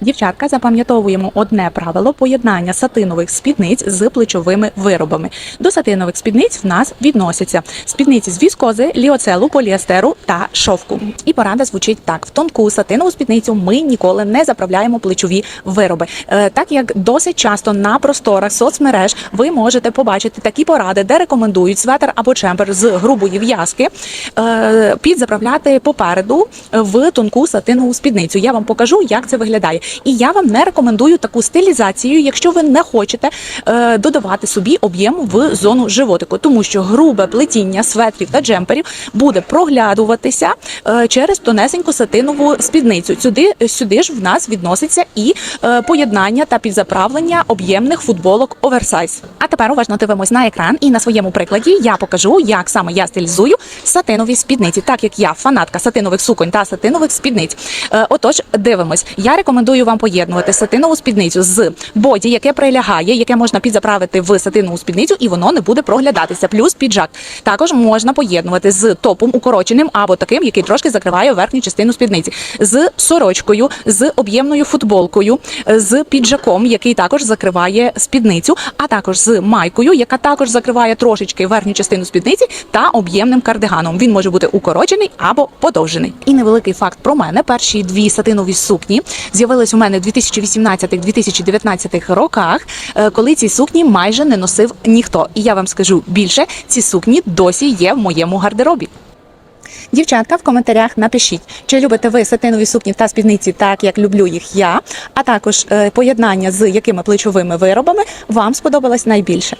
Дівчатка, запам'ятовуємо одне правило поєднання сатинових спідниць з плечовими виробами. До сатинових спідниць в нас відносяться спідниці з віскози, ліоцелу, поліестеру та шовку. І порада звучить так: в тонку сатинову спідницю ми ніколи не заправляємо плечові вироби. Е, Так як досить часто на просторах соцмереж ви можете побачити такі поради, де рекомендують светр або чемпер з грубої в'язки е, підзаправляти попереду в тонку сатинову спідницю. Я вам покажу, як це виглядає. І я вам не рекомендую таку стилізацію, якщо ви не хочете е, додавати собі об'єм в зону животику, тому що грубе плетіння светрів та джемперів буде проглядуватися е, через тонесеньку сатинову спідницю. Сюди, сюди ж в нас відноситься і е, поєднання та підзаправлення об'ємних футболок оверсайз. А тепер уважно дивимось на екран, і на своєму прикладі я покажу, як саме я стилізую сатинові спідниці, так як я фанатка сатинових суконь та сатинових спідниць. Е, Отож, дивимось. Я рекомендую вам поєднувати сатинову спідницю з боді, яке прилягає, яке можна підзаправити в сатинову спідницю, і воно не буде проглядатися. Плюс піджак. Також можна поєднувати з топом укороченим або таким, який трошки закриває верхню частину спідниці, з сорочкою, з об'ємною футболкою, з піджаком, який також закриває спідницю, а також з майкою, яка також закриває трошечки верхню частину спідниці, та об'ємним кардиганом. Він може бути укорочений або подовжений. І невеликий факт про мене: перші дві сатинові сукні з'явились у мене в 2018-2019 роках, е, коли ці сукні майже не носив ніхто. І я вам скажу більше, ці сукні досі є в моєму гардеробі. Дівчатка, в коментарях напишіть, чи любите ви сатинові сукні та спідниці, так як люблю їх я, а також е, поєднання з якими плечовими виробами вам сподобалось найбільше.